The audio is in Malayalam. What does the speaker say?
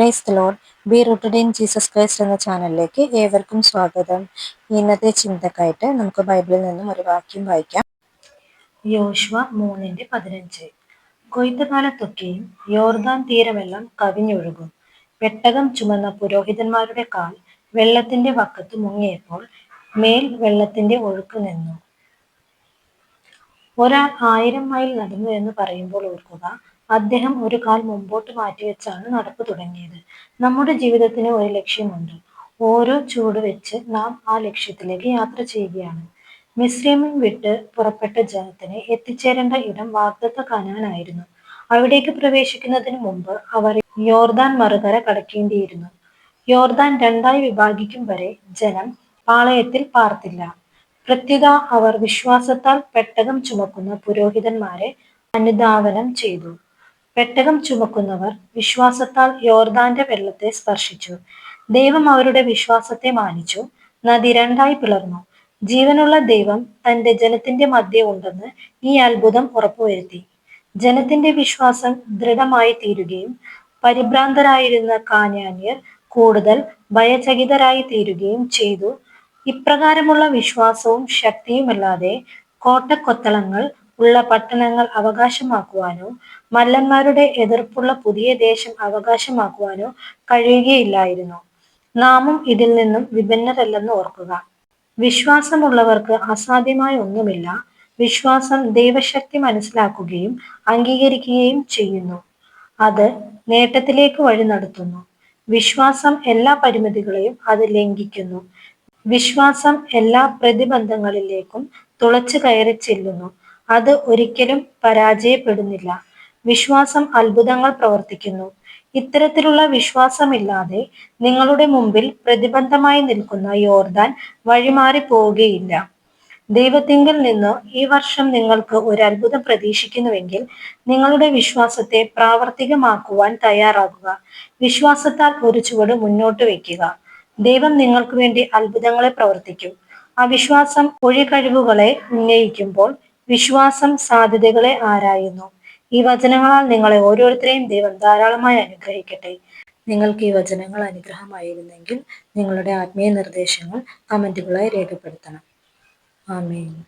Praise lord be rooted in Jesus Christ എന്ന ചാനലിലേക്ക് ഏവർക്കും സ്വാഗതം. ഇന്നത്തെ ചിന്തക്കായിട്ട് നമുക്ക് ബൈബിളിൽ നിന്നും ഒരു വാക്യം വായിക്കാം. യോശുവ മൂന്നിന്റെ പതിനഞ്ച്. കൊയ്ത്തുകാലത്തൊക്കെയും യോർദാൻ തീരമെല്ലാം കവിഞ്ഞൊഴുകും. പെട്ടകം ചുമന്ന പുരോഹിതന്മാരുടെ കാൽ വെള്ളത്തിന്റെ വക്കത്ത് മുങ്ങിയപ്പോൾ മേൽ വെള്ളത്തിന്റെ ഒഴുക്ക് നിന്നു. ഒരാൾ ആയിരം മൈൽ നടന്നു എന്ന് പറയുമ്പോൾ ഓർക്കുക അദ്ദേഹം ഒരു കാൽ മുമ്പോട്ട് മാറ്റിവെച്ചാണ് നടപ്പ് തുടങ്ങിയത്. നമ്മുടെ ജീവിതത്തിന് ഒരു ലക്ഷ്യമുണ്ട്. ഓരോ ചൂട് വെച്ച് നാം ആ ലക്ഷ്യത്തിലേക്ക് യാത്ര ചെയ്യുകയാണ്. മിസ്രൈമിൽ വിട്ട് പുറപ്പെട്ട ജനത്തിന് എത്തിച്ചേരേണ്ട ഇടം വാഗ്ദത്ത കനാനായിരുന്നു അവിടേക്ക് പ്രവേശിക്കുന്നതിന് മുമ്പ് അവർ യോർദാൻ മറുകര കടക്കേണ്ടിയിരുന്നു. യോർദാൻ രണ്ടായി വിഭാഗിക്കും വരെ ജനം പാളയത്തിൽ പാർത്തില്ല. പ്രത്യുത അവർ വിശ്വാസത്താൽ പെട്ടകം ചുമക്കുന്ന പുരോഹിതന്മാരെ അനുധാവനം ചെയ്തു. പെട്ടകം ചുമക്കുന്നവർ വിശ്വാസത്താൽ യോർദാന്റെ വെള്ളത്തെ സ്പർശിച്ചു. ദൈവം അവരുടെ വിശ്വാസത്തെ മാനിച്ചു. നദി രണ്ടായി പിളർന്നു. ജീവനുള്ള ദൈവം തന്റെ ജനത്തിന്റെ മധ്യ ഉണ്ടെന്ന് ഈ അത്ഭുതം ഉറപ്പുവരുത്തി. ജനത്തിന്റെ വിശ്വാസം ദൃഢമായി തീരുകയും പരിഭ്രാന്തരായിരുന്ന കാനാന്യർ കൂടുതൽ ഭയചകിതരായി തീരുകയും ചെയ്തു. ഇപ്രകാരമുള്ള വിശ്വാസവും ശക്തിയുമല്ലാതെ കോട്ടക്കൊത്തളങ്ങൾ ഉള്ള പട്ടണങ്ങൾ അവകാശമാക്കുവാനോ മല്ലന്മാരുടെ എതിർപ്പുള്ള പുതിയ ദേശം അവകാശമാക്കുവാനോ കഴിയുകയില്ലായിരുന്നു. നാമും ഇതിൽ നിന്നും വിഭിന്നരല്ലെന്ന് ഓർക്കുക. വിശ്വാസമുള്ളവർക്ക് അസാധ്യമായ ഒന്നുമില്ല. വിശ്വാസം ദൈവശക്തി മനസ്സിലാക്കുകയും അംഗീകരിക്കുകയും ചെയ്യുന്നു. അത് നേട്ടത്തിലേക്ക് വഴി നടത്തുന്നു. വിശ്വാസം എല്ലാ പരിമിതികളെയും അത് ലംഘിക്കുന്നു. വിശ്വാസം എല്ലാ പ്രതിബന്ധങ്ങളിലേക്കും തുളച്ചു കയറി ചെല്ലുന്നു. അത് ഒരിക്കലും പരാജയപ്പെടുന്നില്ല. വിശ്വാസം അത്ഭുതങ്ങൾ പ്രവർത്തിക്കുന്നു. ഇത്തരത്തിലുള്ള വിശ്വാസമില്ലാതെ നിങ്ങളുടെ മുമ്പിൽ പ്രതിബന്ധമായി നിൽക്കുന്ന യോർദാൻ വഴിമാറി പോവുകയില്ല. ദൈവത്തിങ്കിൽ നിന്ന് ഈ വർഷം നിങ്ങൾക്ക് ഒരു അത്ഭുതം പ്രതീക്ഷിക്കുന്നുവെങ്കിൽ നിങ്ങളുടെ വിശ്വാസത്തെ പ്രാവർത്തികമാക്കുവാൻ തയ്യാറാകുക. വിശ്വാസത്താൽ ഒരു ചുവട് മുന്നോട്ട് വയ്ക്കുക. ദൈവം നിങ്ങൾക്ക് വേണ്ടി അത്ഭുതങ്ങളെ പ്രവർത്തിക്കും. അവിശ്വാസം ഒഴികഴിവുകളെ ഉന്നയിക്കുമ്പോൾ വിശ്വാസം സാധ്യതകളെ ആരായുന്നു? ഈ വചനങ്ങളാൽ നിങ്ങളെ ഓരോരുത്തരെയും ദൈവം ധാരാളമായി അനുഗ്രഹിക്കട്ടെ. നിങ്ങൾക്ക് ഈ വചനങ്ങൾ അനുഗ്രഹമായിരുന്നെങ്കിൽ നിങ്ങളുടെ ആത്മീയ നിർദ്ദേശങ്ങൾ കമന്റുകളായി രേഖപ്പെടുത്തണം. ആമേൻ.